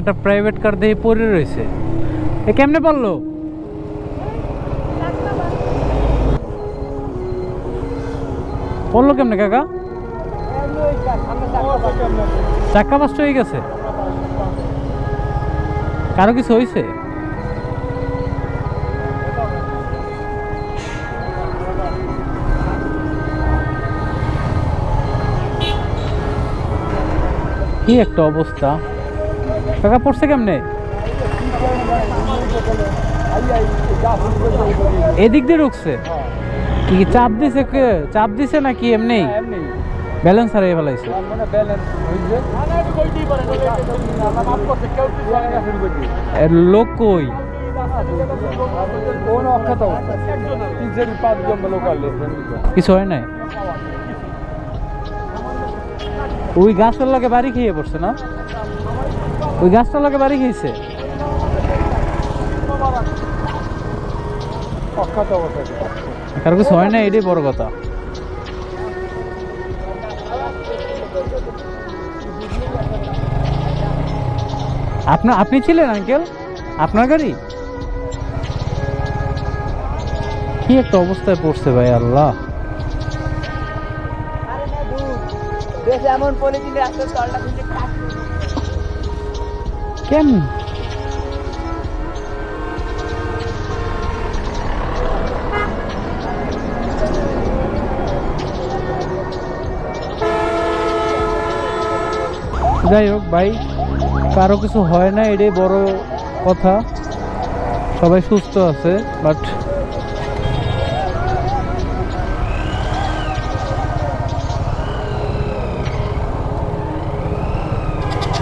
একটা private car দিয়ে পড়ে রয়েছে। এ কেমনে পড়ল? পড়ল কেমনে কাকা? চাক্কা বাস্ট হয়ে গেছে। কারও কিছু হয়েছে? কি একটা অবস্থা। কাকা পড়ছে কেমনে? এদিক দিয়ে ঢুকছে কি চাপ দিছে কে? চাপ দিছে নাকি এমনি? ব্যালেন্স হারিয়ে ফেলাইছে। লোক কই? কিছু হয় নাই? ওই গাছের লাগে বাড়ি খেয়ে পড়ছে না? ওই গাছটা লোকে বাড়ি খেয়েছে কারও কিছু হয় না এটাই বড় কথা। আপনি ছিলেন, আঙ্কেল? আপনার গাড়ি? কি একটা অবস্থায় পড়ছে ভাই, আল্লাহ। এমন পলিথিন রাস্তার তলটা খুঁজে কেন? যাই হোক ভাই, কারও কিছু হয় না, এটাই বড় কথা। সবাই সুস্থ আছে বাট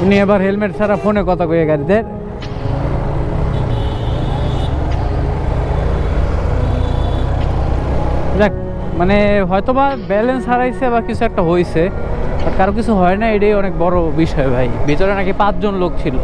উনি এবার হেলমেট ছাড়া ফোনে কথা কয়ে গাড়িতে যাক মানে হয়তোবা ব্যালেন্স হারাইছে বা কিছু একটা হয়েছে কারও কিছু হয় না, এটাই অনেক বড় বিষয় ভাই। ভিতরে নাকি পাঁচজন লোক ছিল।